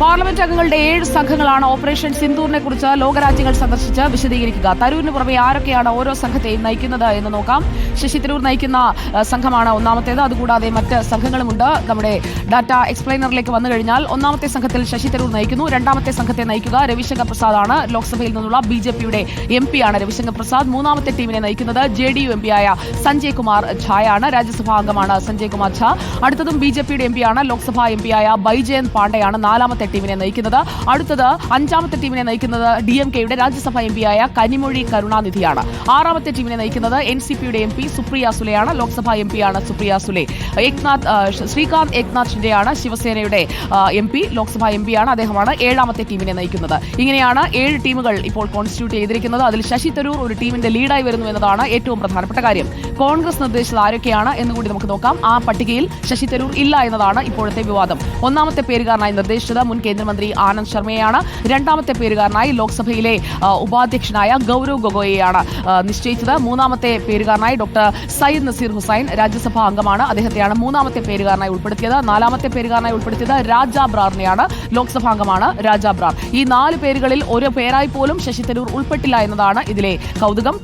Parliament അംഗങ്ങളുടെ ഏഴ് സംഘങ്ങളാണ് operation സിന്ദൂറിനെ കുറിച്ച് ലോകരാജ്യങ്ങൾ സന്ദർശിച്ച് വിശദീകരിക്കുക. തരൂരിന് പുറമെ ആരൊക്കെയാണ് ഓരോ സംഘത്തെയും നയിക്കുന്നത് എന്ന് നോക്കാം. ശശി തരൂർ നയിക്കുന്ന സംഘമാണ് ഒന്നാമത്തേത്. അതുകൂടാതെ മറ്റ് സംഘങ്ങളുമുണ്ട്. നമ്മുടെ ഡാറ്റ എക്സ്പ്ലൈനറിലേക്ക് വന്നു കഴിഞ്ഞാൽ ഒന്നാമത്തെ സംഘത്തിൽ ശശി തരൂർ നയിക്കുന്നു. രണ്ടാമത്തെ സംഘത്തെ നയിക്കുക രവിശങ്കർ പ്രസാദാണ്. ലോക്സഭയിൽ നിന്നുള്ള ബി ജെ പിയുടെ എം പിയാണ് രവിശങ്കർ പ്രസാദ്. മൂന്നാമത്തെ ടീമിനെ നയിക്കുന്നത് ജെ ഡി യു എം പിയായ സഞ്ജയ് കുമാർ ഝായാണ്. രാജ്യസഭാ അംഗമാണ് സഞ്ജയ് കുമാർ ഝാ. അടുത്തതും ബി ജെ പിയുടെ എം പിയാണ് ലോക്സഭാ എം പിയായ ബൈജയന്ത് പാണ്ഡെയാണ് നാലാമത്തെ ടീമിനെ നയിക്കുന്നത്. അടുത്തത് അഞ്ചാമത്തെ ടീമിനെ നയിക്കുന്നത് ഡി എം കെയുടെ രാജ്യസഭാ എം പിയായ കനിമൊഴി കരുണാനിധിയാണ്. ആറാമത്തെ ടീമിനെ നയിക്കുന്നത് എൻ സി പിയുടെ എം പി സുപ്രിയ സുലെയാണ്. ലോക്സഭാ എം പിയാണ് സുപ്രിയ സുലെ. ഏക്നാഥ് ശ്രീകാന്ത് ഏക്നാഥ് ഷിൻഡെയാണ് ശിവസേനയുടെ എം പി ലോക്സഭാ എം പിയാണ് അദ്ദേഹമാണ് ഏഴാമത്തെ ടീമിനെ നയിക്കുന്നത്. ഇങ്ങനെയാണ് ഏഴ് ടീമുകൾ ഇപ്പോൾ കോൺസ്റ്റിറ്റ്യൂട്ട് ചെയ്തിരിക്കുന്നത്. അതിൽ ശശി തരൂർ ഒരു ടീമിന്റെ ലീഡായി വരുന്നു എന്നതാണ് ഏറ്റവും പ്രധാനപ്പെട്ട കാര്യം. കോൺഗ്രസ് നിർദ്ദേശിച്ചത് ആരൊക്കെയാണ് എന്നുകൂടി നമുക്ക് നോക്കാം. ആ പട്ടികയിൽ ശശി തരൂർ ഇല്ല എന്നതാണ് ഇപ്പോഴത്തെ വിവാദം. ഒന്നാമത്തെ പേരുകാരനായി നിർദ്ദേശിച്ചത് മുൻ കേന്ദ്രമന്ത്രി ആനന്ദ് ശർമ്മയെയാണ് രണ്ടാമത്തെ പേരുകാരനായി ലോക്സഭയിലെ ഉപാധ്യക്ഷനായ ഗൗരവ് ഗൊഗോയെയാണ് നിശ്ചയിച്ചത്. മൂന്നാമത്തെ പേരുകാരനായി ഡോക്ടർ സയ്യിദ് നസീർ ഹുസൈൻ രാജ്യസഭാ അംഗമാണ്. അദ്ദേഹത്തെയാണ് മൂന്നാമത്തെ പേരുകാരനായി ഉൾപ്പെടുത്തിയത്. നാലാമത്തെ പേരുകാരനായി ഉൾപ്പെടുത്തിയത് രാജ ബ്രാറിനെയാണ്. ലോക്സഭാ അംഗമാണ് രാജ ബ്രാർ. ഈ നാല് പേരുകളിൽ ഒരു പേരായി പോലും ശശി തരൂർ ഉൾപ്പെട്ടില്ല എന്നതാണ് ഇതിലെ കൗതുകം.